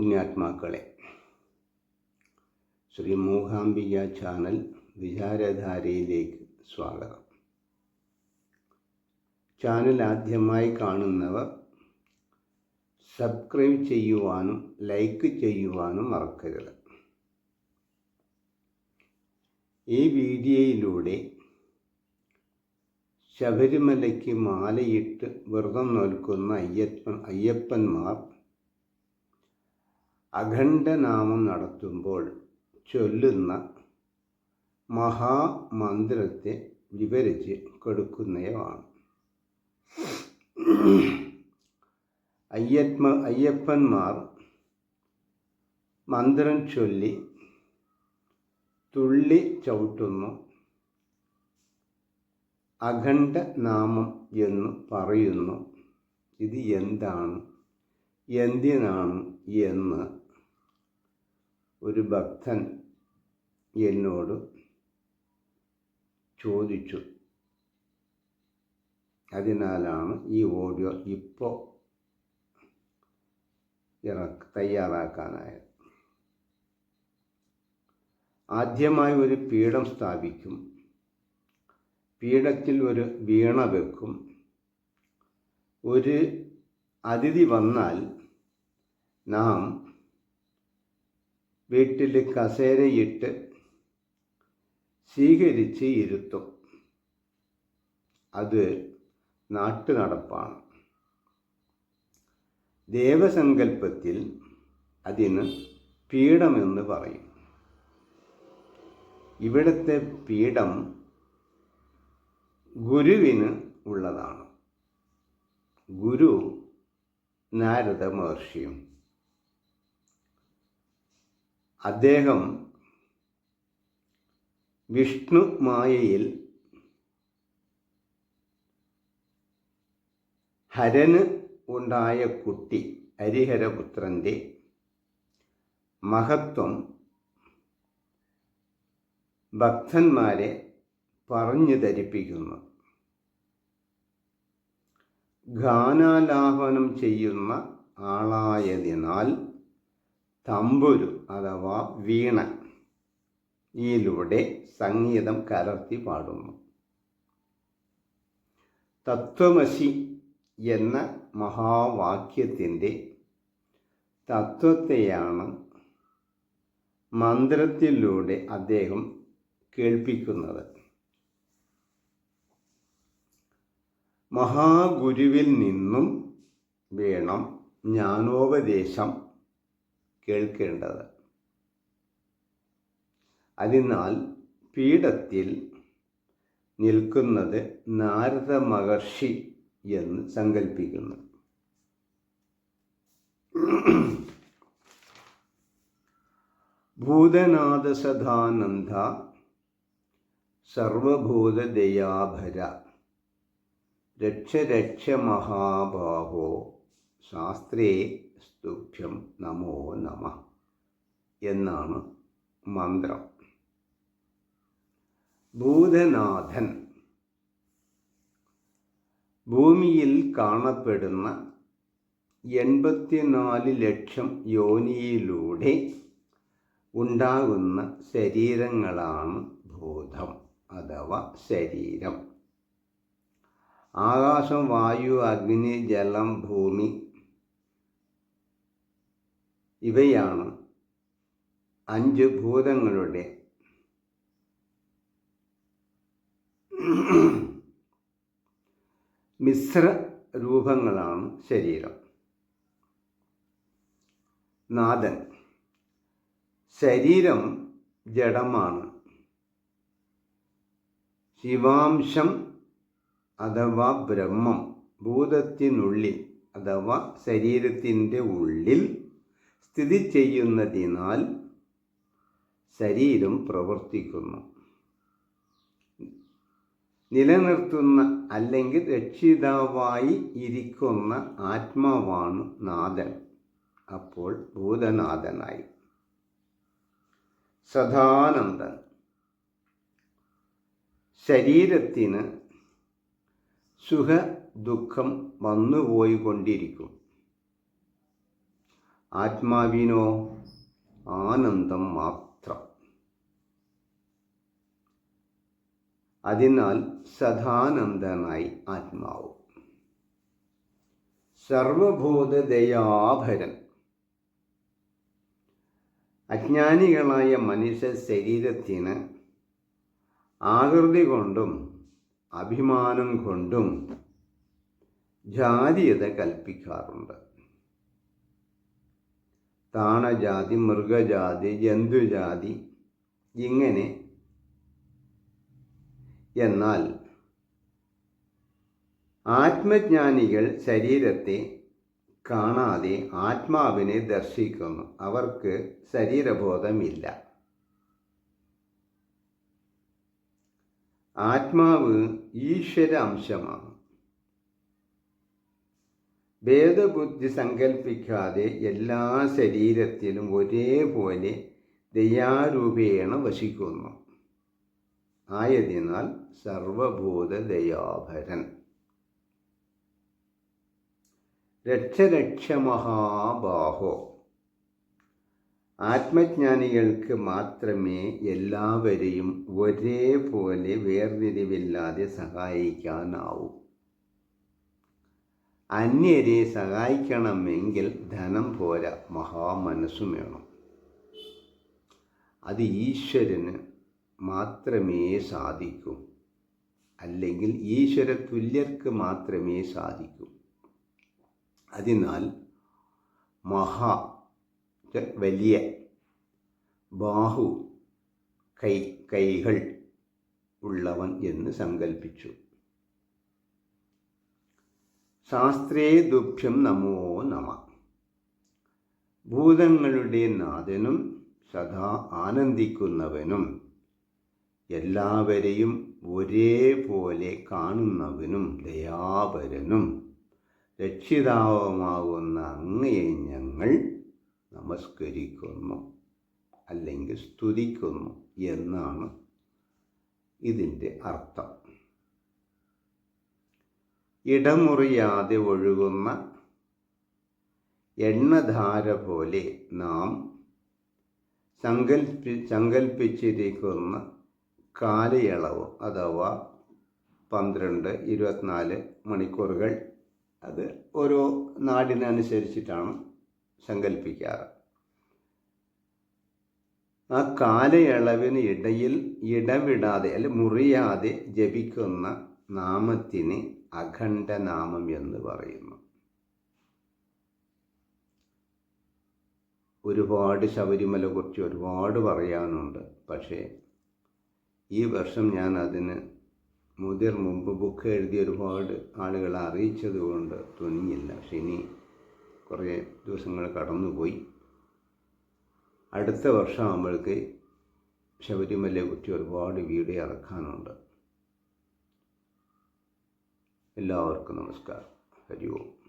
പുണ്യാത്മാക്കളെ. Shri Mookambika channel വിചാരധാരയിലേക്ക് സ്വാഗതം. Channel ആദ്യമായി കാണുന്നവർ സബ്സ്ക്രൈബ് ചെയ്യുവാനും ലൈക്ക് ചെയ്യുവാനും മറക്കരുത്. ഈ വീഡിയോയിലൂടെ ശബരിമലയ്ക്ക് മാലയിട്ട് വ്രതം നോൽക്കുന്ന അയ്യപ്പൻ അയ്യപ്പന്മാർ അഖണ്ഡനാമം നടത്തുമ്പോൾ ചൊല്ലുന്ന മഹാമന്ത്രത്തെ വിവരിച്ച് കൊടുക്കുന്നതാണ് അയ്യത്മ അയ്യപ്പന്മാർ മന്ത്രം ചൊല്ലി തുള്ളി ചവിട്ടുന്നു. അഖണ്ഡ നാമം എന്ന് പറയുന്നു. ഇത് എന്താണ്? എന്തിനാണ് എന്ന് ഒരു ഭക്തൻ എന്നോട് ചോദിച്ചു. അതിനാലാണ് ഈ ഓഡിയോ ഇപ്പോൾ ഇറക്ക് തയ്യാറാക്കാനായത്. ആദ്യമായി ഒരു പീഠം സ്ഥാപിക്കും. പീഠത്തിൽ ഒരു വീണ വെക്കും. ഒരു അതിഥി വന്നാൽ നാം വീട്ടിൽ കസേരയിട്ട് സ്വീകരിച്ച് ഇരുത്തും. അത് നാട്ടു നടപ്പാണ് ദേവസങ്കല്പത്തിൽ അതിന് പീഠമെന്ന് പറയും. ഇവിടുത്തെ പീഠം ഗുരുവിന് ഉള്ളതാണ്. ഗുരു നാരദ മഹർഷിയും അദ്ദേഹം വിഷ്ണു മായയിൽ ഹരന് ഉണ്ടായ കുട്ടി ഹരിഹരപുത്രന്റെ മഹത്വം ഭക്തന്മാരെ പറഞ്ഞു ധരിപ്പിക്കുന്നു. ഗാനാലാപനം ചെയ്യുന്ന ആളായതിനാൽ തമ്പുരു അഥവാ വീണ ഇതിലൂടെ സംഗീതം കലർത്തി പാടുന്നു. തത്വമസി എന്ന മഹാവാക്യത്തിന്റെ തത്വത്തെയാണ് മന്ത്രത്തിലൂടെ അദ്ദേഹം കേൾപ്പിക്കുന്നത്. മഹാഗുരുവിൽ നിന്നും വേണം ജ്ഞാനോപദേശം കേൾക്കേണ്ടത്. അതിനാൽ പീഠത്തിൽ നിൽക്കുന്നത് നാരദ മഹർഷി എന്ന് സങ്കല്പിക്കുന്നു ഭൂതനാഥസദാനന്ദ സർവഭൂതദയാഭര രക്ഷ രക്ഷ ശാസ്ത്രേ സ്തുഭ്യം നമോ നമ എന്നാണ് മന്ത്രം. ഭൂതനാഥൻ ഭൂമിയിൽ കാണപ്പെടുന്ന എൺപത്തിനാല് ലക്ഷം യോനിയിലൂടെ ഉണ്ടാകുന്ന ശരീരങ്ങളാണ് ഭൂതം അഥവാ ശരീരം. ആകാശം വായു അഗ്നി ജലം ഭൂമി ഇവയാണ് അഞ്ച് ഭൂതങ്ങളുടെ മിശ്ര രൂപങ്ങളാണ് ശരീരം. നാഥൻ. ശരീരം ജഡമാണ്. ശിവാംശം അഥവാ ബ്രഹ്മം. ഭൂതത്തിനുള്ളിൽ അഥവാ ശരീരത്തിന്റെ ഉള്ളിൽ സ്ഥിതി ചെയ്യുന്നതിനാൽ ശരീരം പ്രവർത്തിക്കുന്നു. നിലനിർത്തുന്ന അല്ലെങ്കിൽ രക്ഷിതാവായി ഇരിക്കുന്ന ആത്മാവാണ് നാഥൻ. അപ്പോൾ ഭൂതനാഥനായി. സദാനന്ദൻ. ശരീരത്തിന് സുഖ ദുഃഖം വന്നുപോയിക്കൊണ്ടിരിക്കും. ആത്മാവിനോ ആനന്ദം മാത്രം. അതിനാൽ സദാനന്ദനായി ആത്മാവ്. സർവഭൂതദയാഭരൻ അജ്ഞാനികളായ മനുഷ്യ ശരീരത്തിന് ആകൃതി കൊണ്ടും അഭിമാനം കൊണ്ടും ജാതീയത കൽപ്പിക്കാറുണ്ട്. താണജാതി മൃഗജാതി ജന്തുജാതി ഇങ്ങനെ എന്നാൽ ആത്മജ്ഞാനികൾ ശരീരത്തെ കാണാതെ ആത്മാവിനെ ദർശിക്കുന്നു. അവർക്ക് ശരീരബോധമില്ല. ആത്മാവ് ഈശ്വര അംശമാണ് ഭേദബുദ്ധി സങ്കല്പിക്കാതെ എല്ലാ ശരീരത്തിലും ഒരേപോലെ ദയാരൂപേണ വശിക്കുന്നു ആയതിനാൽ സർവഭൂത ദയാഭരൻ രക്ഷരക്ഷ മഹാബാഹോ ആത്മജ്ഞാനികൾക്ക് മാത്രമേ എല്ലാവരെയും ഒരേപോലെ വേർതിരിവില്ലാതെ സഹായിക്കാനാവൂ. അന്യരെ സഹായിക്കണമെങ്കിൽ ധനം പോരാ മഹാമനസ്സും വേണം. അത് ഈശ്വരന് മാത്രമേ സാധിക്കൂ. അല്ലെങ്കിൽ ഈശ്വര തുല്യർക്ക് മാത്രമേ സാധിക്കൂ. അതിനാൽ മഹാ വലിയ ബാഹു കൈ കൈകൾ ഉള്ളവൻ എന്ന് സങ്കല്പിച്ചു ശാസ്ത്രേ ദുഃഖ്യം നമോ നമ. ഭൂതങ്ങളുടെ നാഥനും സദാ ആനന്ദിക്കുന്നവനും എല്ലാവരെയും ഒരേപോലെ കാണുന്നവനും ദയാപരനും രക്ഷിതാവുമാകുന്ന അങ്ങയെ ഞങ്ങൾ നമസ്കരിക്കുന്നു അല്ലെങ്കിൽ സ്തുതിക്കുന്നു എന്നാണ് ഇതിന്റെ അർത്ഥം. ഇടമുറിയാതെ ഒഴുകുന്ന എണ്ണധാര പോലെ നാം സങ്കൽപ്പി സങ്കൽപ്പിച്ചിരിക്കുന്ന കാലയളവ് അഥവാ പന്ത്രണ്ട് ഇരുപത്തിനാല് മണിക്കൂറുകൾ അത് ഓരോ നാടിനനുസരിച്ചിട്ടാണ് സങ്കല്പിക്കാറ് ആ കാലയളവിന് ഇടയിൽ ഇടവിടാതെ അല്ലെ മുറിയാതെ ജപിക്കുന്ന നാമത്തിന് അഖണ്ഡനാമം എന്ന് പറയുന്നു. ഒരുപാട് ശബരിമല കുറിച്ച് ഒരുപാട് പറയാനുണ്ട്. പക്ഷേ ഈ വർഷം ഞാൻ അതിന് മുതിർ മുമ്പ് ബുക്ക് എഴുതി ഒരുപാട് ആളുകളെ അറിയിച്ചത് കൊണ്ട് തുനിഞ്ഞില്ല. പക്ഷെ ഇനി കുറേ ദിവസങ്ങൾ കടന്നുപോയി. അടുത്ത വർഷമാകുമ്പോഴേക്ക് ശബരിമലയെ കുറിച്ച് ഒരുപാട് വീഡിയോ ഇറക്കാനുണ്ട്. എല്ലാവർക്കും നമസ്കാരം. ഹരി ഓം.